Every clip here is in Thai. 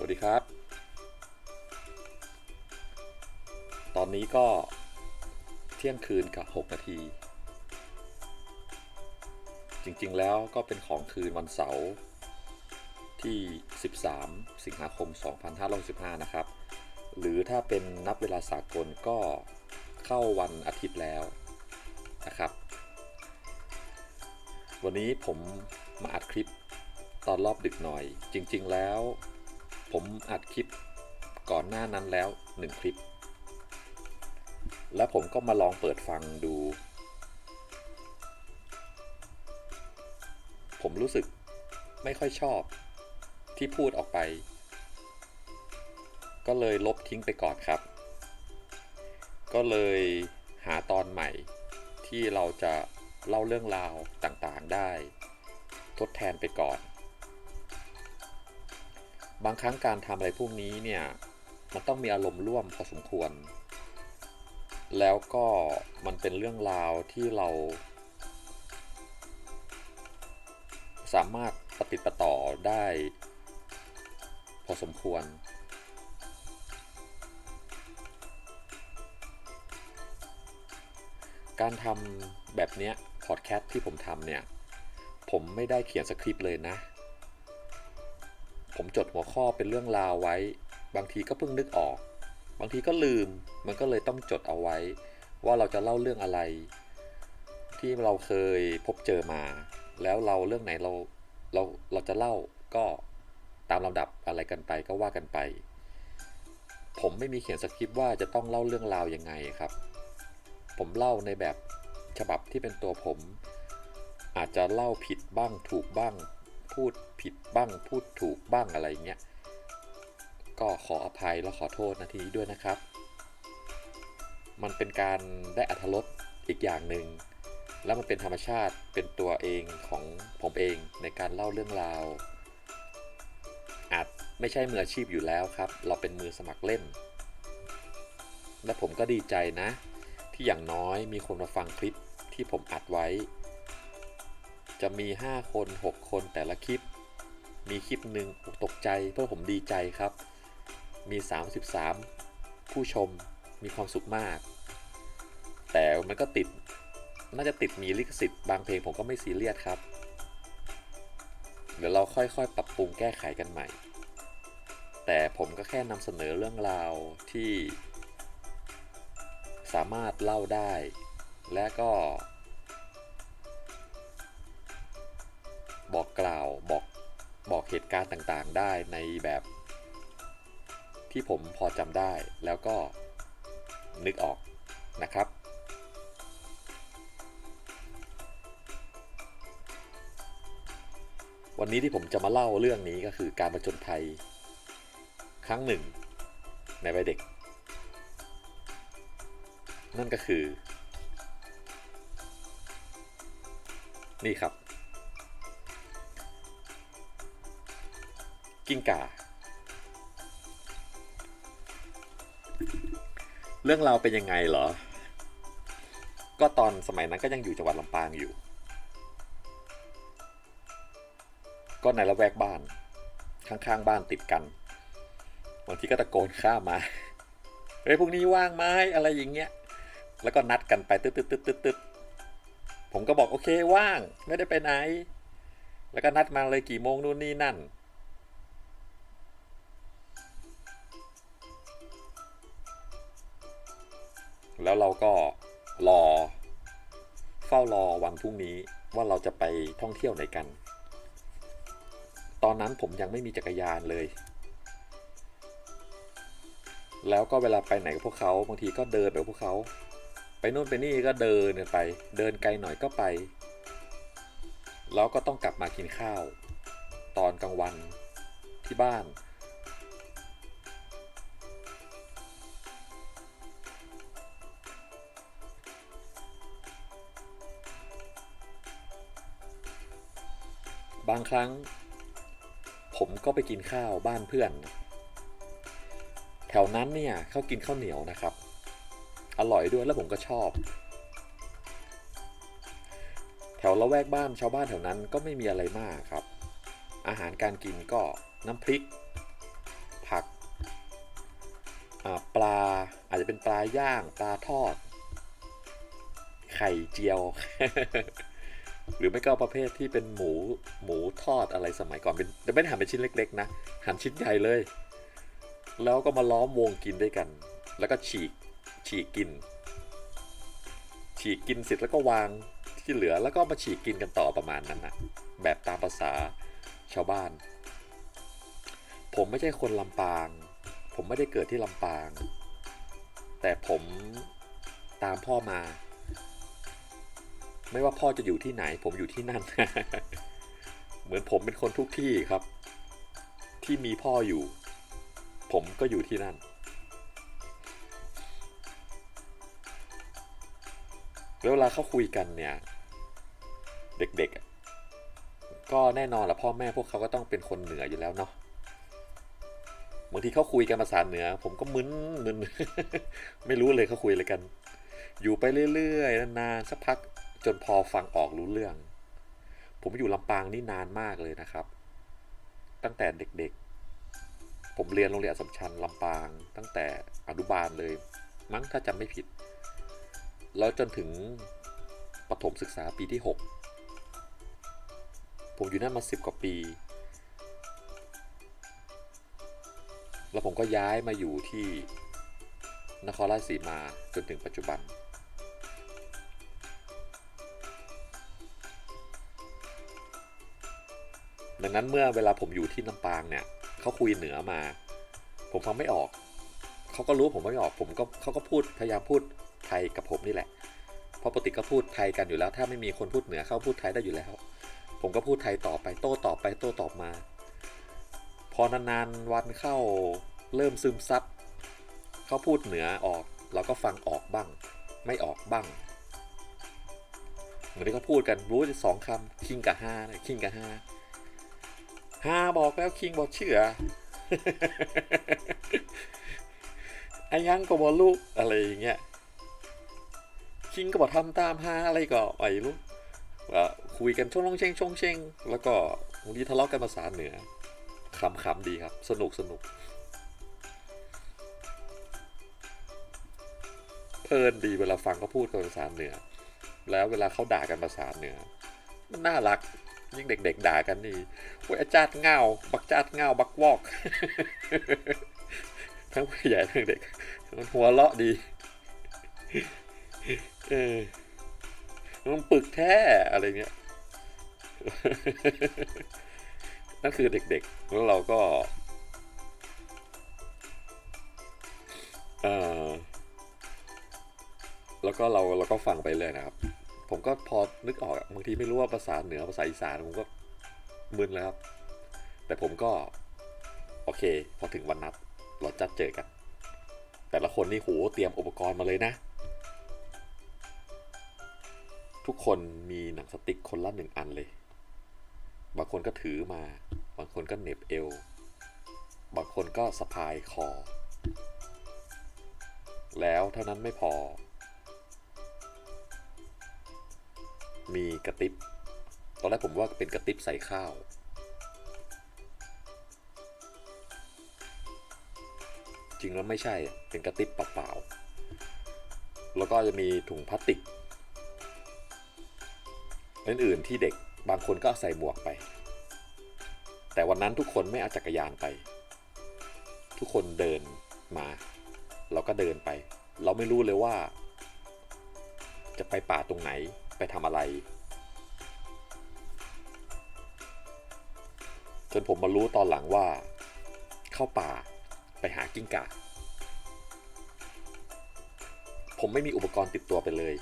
สวัสดีครับ ตอนนี้ก็เที่ยงคืนกับ 6 นาที จริงๆแล้วก็เป็นของคืนวันเสาร์ที่ 13 สิงหาคม 2565 นะครับ หรือถ้าเป็นนับเวลาสากลก็เข้าวันอาทิตย์แล้วนะครับ วันนี้ผมมาอัดคลิปตอนรอบดึกหน่อย จริง ๆ แล้ว ผมอัดคลิปก่อนหน้านั้นแล้ว1คลิป แล้วผมก็มาลองเปิดฟังดู ผมรู้สึกไม่ค่อยชอบที่พูดออกไป ก็เลยลบทิ้งไปก่อนครับ ก็เลยหาตอนใหม่ที่เราจะเล่าเรื่องราวต่างๆได้ ทดแทนไปก่อน บางครั้งการทำอะไรพวกนี้เนี่ย มันต้องมีอารมณ์ร่วมพอสมควร แล้วก็มันเป็นเรื่องราวที่เรา สามารถปฏิดปต่อได้ พอสมควร การทำแบบเนี้ยพอดแคสต์ที่ผมทำเนี่ย ผมไม่ได้เขียนสคริปต์เลยนะ ผมจดหัวข้อเป็นเรื่องราวไว้ บางทีก็เพิ่งนึกออก บางทีก็ลืม มันก็เลยต้องจดเอาไว้ ว่าเราจะเล่าเรื่องอะไร ที่เราเคยพบเจอมา แล้วเราเรื่องไหนเราเราเราจะเล่าก็ตามลำดับอะไรกันไปก็ว่ากันไป ผมไม่มีเขียนสคริปต์ว่าจะต้องเล่าเรื่องราวยังไงครับ ผมเล่าในแบบฉบับที่เป็นตัวผม อาจจะเล่าผิดบ้างถูกบ้าง พูดผิดบ้างพูดถูกบ้างอะไรเงี้ย ก็ขออภัยและขอโทษนาทีนี้ด้วยนะครับ มันเป็นการได้อัธรสอีกอย่างหนึ่งแล้วมันเป็นธรรมชาติเป็นตัวเองของผมเองในการเล่าเรื่องราว อาจไม่ใช่มืออาชีพอยู่แล้วครับ เราเป็นมือสมัครเล่น และผมก็ดีใจนะ ที่อย่างน้อยมีคนมาฟังคลิปที่ผมอัดไว้ จะมี 5 คน 6 คนแต่ละคลิป มีคลิปหนึ่งตกใจเพราะผมดีใจครับ มี 33 ผู้ชมมีความสุขมาก แต่มันก็ติดน่าจะติดมีลิขสิทธิ์บางเพลงผมก็ไม่ซีเรียสครับ เดี๋ยวเราค่อยๆ ปรับปรุงแก้ไขกันใหม่ แต่ผมก็แค่นำเสนอเรื่องราวที่ สามารถเล่าได้ และก็ ตุการณ์ต่างๆ ได้ในแบบที่ผมพอจำได้แล้วก็นึกออกนะครับ วันนี้ที่ผมจะมาเล่าเรื่องนี้ก็คือการประจนภัยครั้งหนึ่ง ในวัยเด็ก นั่นก็คือ นี่ครับ กิ้งก่า เรื่องราวเป็นยังไงเหรอ ก็ตอนสมัยนั้นก็ยังอยู่จังหวัดลำปางอยู่ ก็ในละแวกบ้าน ข้างๆบ้านติดกันบางทีก็ตะโกนข้ามา เฮ้ยพรุ่งนี้ว่างไหมอะไรอย่างเงี้ย แล้วก็นัดกันไปตึ๊ดตึ๊ดตึ๊ดตึ๊ดตึ๊ดผมก็บอกโอเคว่างไม่ได้ไปไหน แล้วก็นัดมาเลยกี่โมงนู่นนี่นั่น แล้วเราก็รอ เฝ้ารอวันพรุ่งนี้ว่าเราจะไปท่องเที่ยวไหนกัน ตอนนั้นผมยังไม่มีจักรยานเลย แล้วก็เวลาไปไหนกับพวกเขาบางทีก็เดินไปกับพวกเขา ไปนู่นไปนี่ก็เดินไป เดินไกลหน่อยก็ไป แล้วก็ต้องกลับมากินข้าว ตอนกลางวันที่บ้าน บางครั้ง ผมก็ไปกินข้าวบ้านเพื่อน แถวนั้นเนี่ยเขากินข้าวเหนียวนะครับ อร่อยด้วยแล้วผมก็ชอบ แถวละแวกบ้านชาวบ้านแถวนั้นก็ไม่มีอะไรมากครับ อาหารการกินก็น้ำพริกอ่าปลาอาจจะเป็นปลาย่าง ปลาทอด ไข่เจียว หรือไม่ก็ประเภทที่เป็นหมูหมูทอดอะไรสมัยก่อนเป็นแต่ไม่ได้หั่นเป็นชิ้นเล็ก ๆ นะ หั่นชิ้นใหญ่เลย แล้วก็มาล้อมวงกินด้วยกัน แล้วก็ฉีกฉีกกิน ฉีกกินเสร็จแล้วก็วางที่เหลือแล้วก็มาฉีกกินกันต่อประมาณนั้นนะแบบตามภาษาชาวบ้าน ผมไม่ใช่คนลำปาง ผมไม่ได้เกิดที่ลำปาง แต่ผมตามพ่อมา ไม่ว่าพ่อจะอยู่ที่ไหน ผมอยู่ที่นั่น เหมือนผมเป็นคนทุกที่ครับ ที่มีพ่ออยู่ ผมก็อยู่ที่นั่น แล้วเวลาเขาคุยกันเนี่ย เด็กๆ ก็แน่นอนละพ่อแม่พวกเขาก็ต้องเป็นคนเหนืออยู่แล้วเนาะบางทีเขาคุยกันภาษาเหนือ ผมก็มึนมึนไม่รู้เลยเขาคุยอะไรกัน อยู่ไปเรื่อยๆนานๆสักพัก จนพอฟังออกรู้เรื่อง ผมอยู่ลำปางนี่นานมากเลยนะครับ ตั้งแต่เด็กๆ ผมเรียนโรงเรียนสมชัญลำปาง ตั้งแต่อนุบาลเลย มั้งถ้าจำไม่ผิด แล้วจนถึงประถมศึกษาปีที่ 6 ผมอยู่นั่นมาสิบกว่าปี แล้วผมก็ย้ายมาอยู่ที่นครราชสีมาจนถึงปัจจุบัน ดังนั้นเมื่อเวลาผมอยู่ที่ลำปางเนี่ยเขาคุยเหนือมา ผมฟังไม่ออกเขาก็รู้ผมไม่ออกผมก็เขาก็พูดพยายามพูดไทยกับผมนี่แหละเพราะปกติก็พูดไทยกันอยู่แล้ว ถ้าไม่มีคนพูดเหนือเขาพูดไทยได้อยู่แล้ว ผมก็พูดไทยต่อไปโต้ตอบไปโต้ตอบมา พอนานๆวันเข้าเริ่มซึมซับเขาพูดเหนือออกเราก็ฟังออกบ้าง ไม่ออกบ้างเหมือนที่เขาพูดกันรู้สองคำคิงกับห้าคิงกับห้า ห้าบอกแล้วคิงบอกเชื่อไอ้ยังก็บอกลูกอะไรอย่างเงี้ยคิงก็บอกทำตามฮาอะไรก็ไอ้ลูกคุยกันช่องเชงช่องเชงแล้วก็บางทีทะเลาะกันภาษาเหนือขำๆดีครับ สนุกสนุกเพลินดีเวลาฟังเขาพูดกันภาษาเหนือ แล้วเวลาเขาด่ากันภาษาเหนือ มันน่ารัก ยิ่งเด็ก ๆ ด่ากันนี่โอ้ยอาจารย์เงาบักจาดเงาบักวอก ทั้งผู้ใหญ่ทั้งเด็กมันหัวเราะดีเออมันปึกแท้อะไรเงี้ยนั่นคือเด็กๆ แล้วเราก็เออแล้วก็เราเราก็ฟังไปเลยนะครับ ผมก็พอนึกออกบางทีไม่รู้ว่าภาษาเหนือภาษาอีสานผมก็มึนแล้วครับ แต่ผมก็ โอเค พอถึงวันนัดเราจัดเจอกัน แต่ละคนนี่โหเตรียมอุปกรณ์มาเลยนะ ทุกคนมีหนังสติ๊กคนละหนึ่งอันเลย บางคนก็ถือมา บางคนก็เหน็บเอว บางคนก็สะพายคอ แล้วเท่านั้นไม่พอ มีกระติบ ตอนแรกผมว่าเป็นกระติบใส่ข้าว จริงแล้วไม่ใช่ เป็นกระติบเปล่าๆ แล้วก็จะมีถุงพลาสติกอื่นๆที่เด็กบางคนก็ใส่หมวกไป แต่วันนั้นทุกคนไม่เอาจักรยานไป ทุกคนเดินมา เราก็เดินไป เราไม่รู้เลยว่า จะไปป่าตรงไหน ไปทำอะไร จนผมมารู้ตอนหลังว่า เข้าป่าไปหากิ้งก่าผมไม่มีอุปกรณ์ติดตัวไปเลย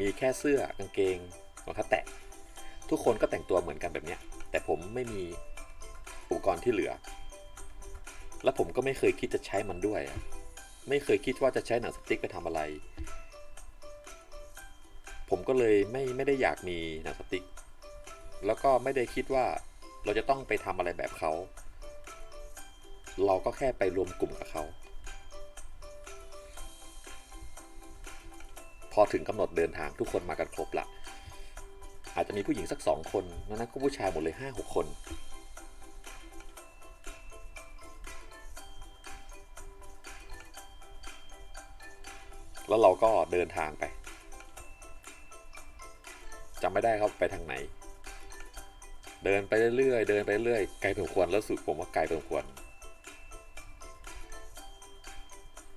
มีแค่เสื้อกางเกงรองเท้าแตะ ทุกคนก็แต่งตัวเหมือนกันแบบเนี้ย แต่ผมไม่มีอุปกรณ์ที่เหลือ และผมก็ไม่เคยคิดจะใช้มันด้วย ไม่เคยคิดว่าจะใช้หนังสติ๊กไปทำอะไร ผมก็เลยไม่ไม่ได้อยากมีหนังสติ๊ก แล้วก็ไม่ได้คิดว่าเราจะต้องไปทำอะไรแบบเขา เราก็แค่ไปรวมกลุ่มกับเขา พอถึงกำหนดเดินทางทุกคนมากันครบละอาจจะมีผู้หญิงสักสองคนนั้นก็ผู้ชายหมดเลยห้าหกคน แล้วเราก็เดินทางไป จำไม่ได้ครับไปทางไหน เดินไปเรื่อยๆเดินไปเรื่อยไกลพอสมควรแล้วสุดผมว่าไกลพอสมควร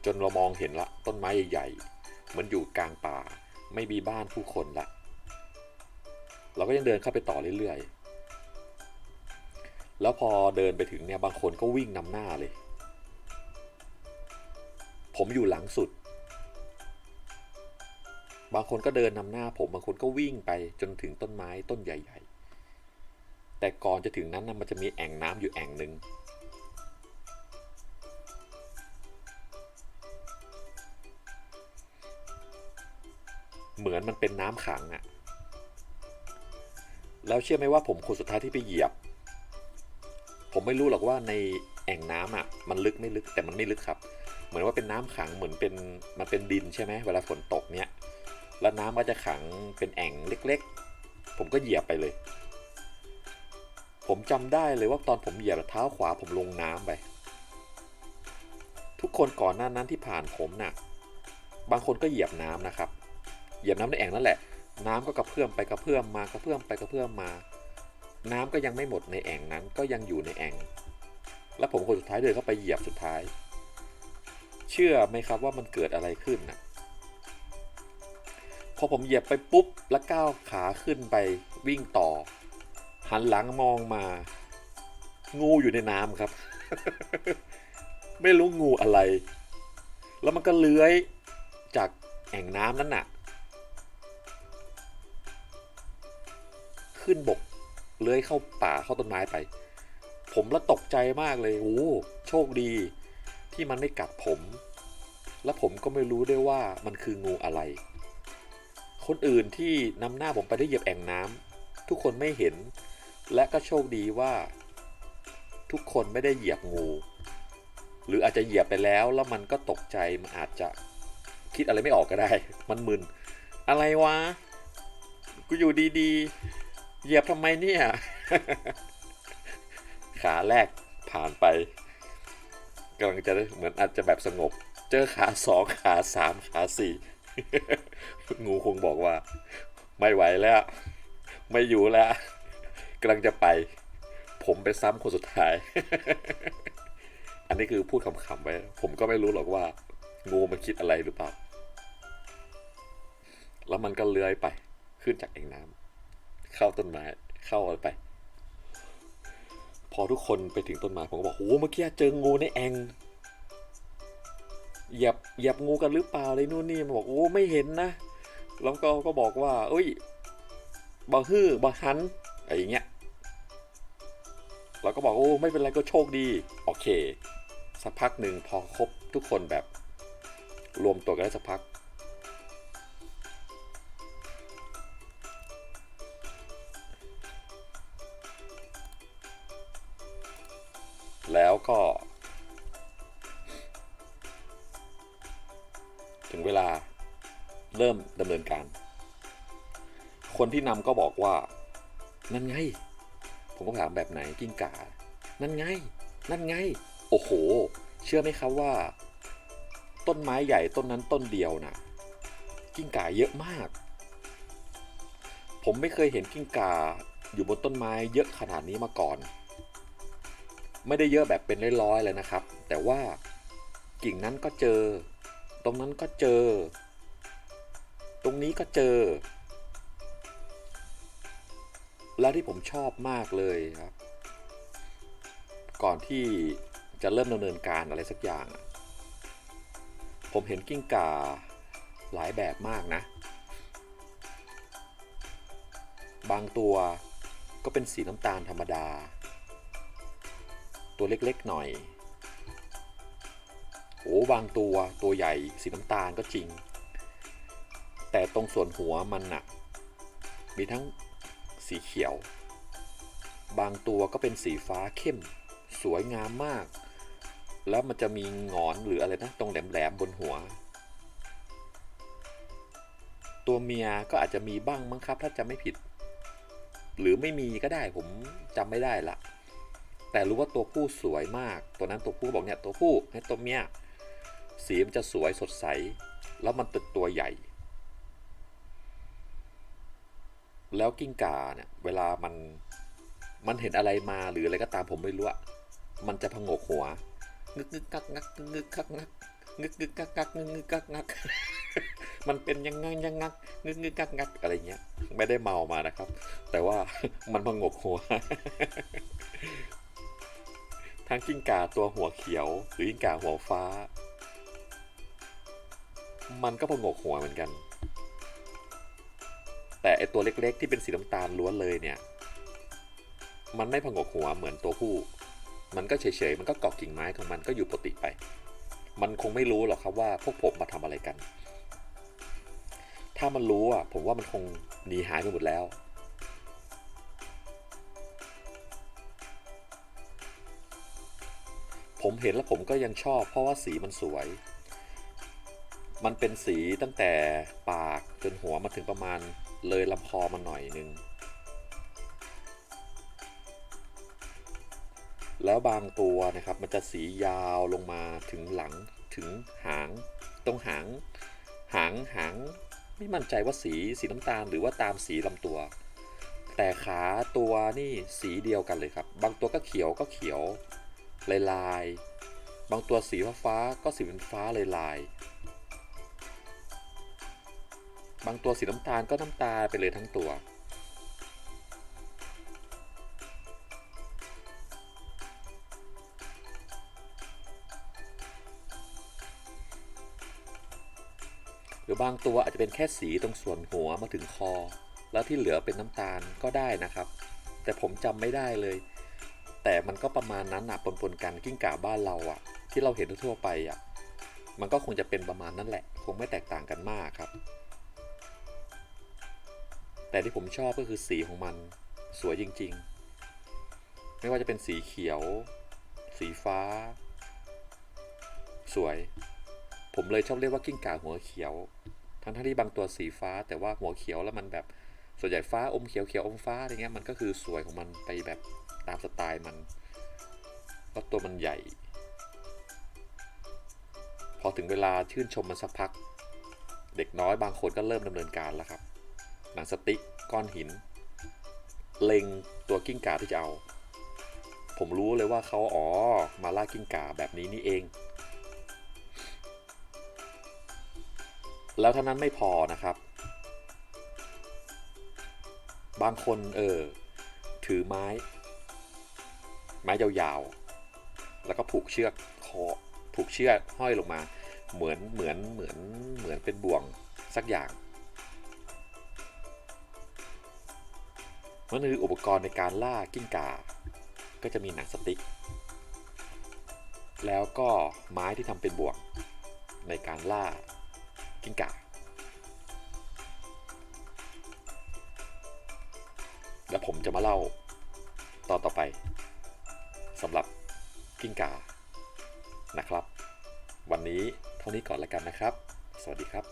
จนเรามองเห็นละต้นไม้ใหญ่ๆเหมือนอยู่กลางป่า ไม่มีบ้านผู้คนละเราก็ยังเดินเข้าไปต่อเรื่อยๆ แล้วพอเดินไปถึงเนี่ยบางคนก็วิ่งนำหน้าเลย ผมอยู่หลังสุด บางคนก็เดินนำหน้าผมบางคนก็วิ่งไปจนถึงต้นไม้ต้นใหญ่ ๆ แต่ก่อนจะถึงนั้นนะมันจะมีแอ่งน้ำอยู่แอ่งหนึ่งเหมือนมันเป็นน้ำขังอะแล้วเชื่อไหมว่าผมคนสุดท้ายที่ไปเหยียบ ผมไม่รู้หรอกว่าในแอ่งน้ำอะมันลึกไม่ลึกแต่มันไม่ลึกครับ เหมือนว่าเป็นน้ำขังเหมือนเป็นมันเป็นดินใช่ไหมเวลาฝนตกเนี่ย แล้วน้ำก็จะขังเป็นแอ่งเล็กๆ ผมก็เหยียบไปเลย ผมจำได้เลยว่าตอนผมเหยียบเท้าขวาผมลงน้ำไป ทุกคนก่อนหน้านั้นที่ผ่านผมน่ะ บางคนก็เหยียบน้ำนะครับ เหยียบน้ำในแอ่งนั่นแหละ น้ำก็กระเพื่อมไปกระเพื่อมมากระเพื่อมไปกระเพื่อมมา น้ำก็ยังไม่หมดในแอ่งนั้น ก็ยังอยู่ในแอ่ง แล้วผมคนสุดท้ายเดินเข้าไปเหยียบสุดท้าย เชื่อไหมครับว่ามันเกิดอะไรขึ้นน่ะ พอผมเหยียบไปปุ๊บ แล้วก้าวขาขึ้นไปวิ่งต่อ หันหลังมองมา งูอยู่ในน้ำครับ ไม่รู้งูอะไร แล้วมันก็เลื้อยจากแอ่งน้ำนั้นน่ะ ขึ้นบกเลื้อยเข้าป่าเข้าต้นไม้ไป ผมละตกใจมากเลยโอ้โชคดี ที่มันไม่กัดผม และผมก็ไม่รู้ด้วยว่ามันคืองูอะไร คนอื่นที่นำหน้าผมไปได้เหยียบแอ่งน้ำทุกคนไม่เห็น และก็โชคดีว่า ทุกคนไม่ได้เหยียบงู หรืออาจจะเหยียบไปแล้วแล้วมันก็ตกใจมันอาจจะคิดอะไรไม่ออกก็ได้ มันมึน อะไรวะ กูอยู่ดีๆ เหยียบทำไมเนี่ย ขาแรกผ่านไปกำลังจะเหมือนอาจจะแบบสงบ เจอขาสองขาสามขาสี่ งูคงบอกว่า ไม่ไหวแล้ว ไม่อยู่แล้วกำลังจะไป ผมไปซ้ำคนสุดท้าย อันนี้คือพูดขำๆไว้ผมก็ไม่รู้หรอกว่า งูมันคิดอะไรหรือเปล่า แล้วมันก็เลื้อยไป ขึ้นจากแอ่งน้ำเข้าต้นไม้ เข้าอะไปพอทุกคนไปถึงต้นไม้ผมก็บอกโอ้เมื่อกี้เจองูในแอ่ง เหยียบเหยียบงูกันหรือเปล่าเลยนู่นนี่มันบอกโอ้ไม่เห็นนะแล้วก็ก็บอกว่า เอ้ยบาฮื้อบาฮันอะไรอย่างเงี้ยเราก็บอกโอ้ไม่เป็นไรก็โชคดี โอเค สักพักหนึ่งพอครบทุกคนแบบ รวมตัวกันได้สักพัก แล้วก็ ถึงเวลาเริ่มดำเนินการ คนที่นำก็บอกว่า นั่นไง ผมก็ถามแบบไหนกิ้งก่า นั่นไง นั่นไง โอ้โห เชื่อไหมครับว่า ต้นไม้ใหญ่ต้นนั้นต้นเดียวนะกิ้งก่าเยอะมาก ผมไม่เคยเห็นกิ้งก่าอยู่บนต้นไม้เยอะขนาดนี้มาก่อน ไม่ได้เยอะแบบเป็นร้อยๆเลยนะครับ แต่ว่ากิ่งนั้นก็เจอ ตรงนั้นก็เจอ ตรงนี้ก็เจอ แล้วที่ผมชอบมากเลยครับ ก่อนที่จะเริ่มดำเนินการอะไรสักอย่าง ผมเห็นกิ้งก่าหลายแบบมากนะ บางตัวก็เป็นสีน้ำตาลธรรมดา ตัวเล็กๆหน่อย อ้บางตัวตัวใหญ่สีน้ำตาลก็จริง แต่ตรงส่วนหัวมันน่ะมีทั้งสีเขียว บางตัวก็เป็นสีฟ้าเข้ม สวยงามมาก แล้วมันจะมีงอนหรืออะไรนะตรงแหลมๆบนหัว ตัวเมียก็อาจจะมีบ้างมั้งครับ ถ้าจะไม่ผิด หรือไม่มีก็ได้ผมจำไม่ได้ละแต่รู้ว่าตัวผู้สวยมาก ตัวนั้นตัวผู้บอกเนี่ยตัวผู้ให้ตัวเมีย สีมันจะสวยสดใส แล้วมันตึกตัวใหญ่ แล้วกิ้งก่าเนี่ยเวลามันมันเห็นอะไรมาหรืออะไรก็ตามผมไม่รู้อะมันจะพงกหัวงึกงึกกักงักงึกงึกกักงักงึกงึกกักงักงึกงึกกักงัก มันเป็นยังไงยังงักงึกงึกกักงักอะไรเงี้ย ไม่ได้เมามานะครับ แต่ว่ามันพงกหัว ทั้งกิ้งก่าตัวหัวเขียว หรือกิ้งก่าหัวฟ้า มันก็พงกหัวเหมือนกัน แต่ไอตัวเล็กๆ ที่เป็นสีน้ำตาลล้วนเลยเนี่ย มันไม่พงกหัวเหมือนตัวผู้ มันก็เฉยๆ มันก็เกาะกิ่งไม้ของมันก็อยู่ปกติไป มันคงไม่รู้หรอกครับว่าพวกผมมาทำอะไรกัน ถ้ามันรู้อะผมว่ามันคงหนีหายไปหมดแล้วผมเห็นแล้วผมก็ยังชอบเพราะว่าสีมันสวย มันเป็นสีตั้งแต่ปากจนหัวมาถึงประมาณเลยลำคอมาหน่อยนึง แล้วบางตัวนะครับมันจะสียาวลงมาถึงหลังถึงหางตรงหาง หางหางไม่มั่นใจว่าสีสีน้ำตาลหรือว่าตามสีลำตัว แต่ขาตัวนี่สีเดียวกันเลยครับ บางตัวก็เขียวก็เขียวลายลาย บางตัวสีฟ้าก็สีเป็นฟ้าลายลาย บางตัวสีน้ำตาลก็น้ำตาลไปเลยทั้งตัว หรือบางตัวอาจจะเป็นแค่สีตรงส่วนหัวมาถึงคอ แล้วที่เหลือเป็นน้ำตาลก็ได้นะครับ แต่ผมจำไม่ได้เลย แต่มันก็ประมาณนั้นอะปนๆกันกิ้งก่าบ้านเราอะที่เราเห็นทั่วไปอะมันก็คงจะเป็นประมาณนั้นแหละ คงไม่แตกต่างกันมากครับ แต่ที่ผมชอบก็คือสีของมันสวยจริง ๆ ไม่ว่าจะเป็นสีเขียว สีฟ้า สวย ผมเลยชอบเรียกว่ากิ้งก่าหัวเขียว ทั้งทที่บางตัวสีฟ้า แต่ว่าหัวเขียวแล้วมันแบบส่วนใหญ่ฟ้าอมเขียวเขียวอมฟ้าอะไรเงี้ยมันก็คือสวยของมันไปแบบตามสไตล์มันแล้วตัวมันใหญ่ พอถึงเวลาชื่นชมมันสักพัก เด็กน้อยบางคนก็เริ่มดำเนินการแล้วครับ หนังสติ๊กก้อนหิน เล็งตัวกิ้งก่าที่จะเอา ผมรู้เลยว่าเขาอ๋อมาล่ากิ้งก่าแบบนี้นี่เอง แล้วท่านั้นไม่พอนะครับ บางคนเออถือไม้ ไม้ยาวๆ แล้วก็ผูกเชือกคอผูกเชือกห้อยลงมา เหมือนเหมือนเหมือนเหมือนเป็นบ่วงสักอย่าง มันคืออุปกรณ์ในการล่ากิ้งก่า ก็จะมีหนังสติ๊ก แล้วก็ไม้ที่ทำเป็นบ่วงในการล่ากิ้งก่า และผมจะมาเล่าตอนต่อไปสำหรับกิ้งก่านะครับ วันนี้เท่านี้ก่อนแล้วกันนะครับ สวัสดีครับ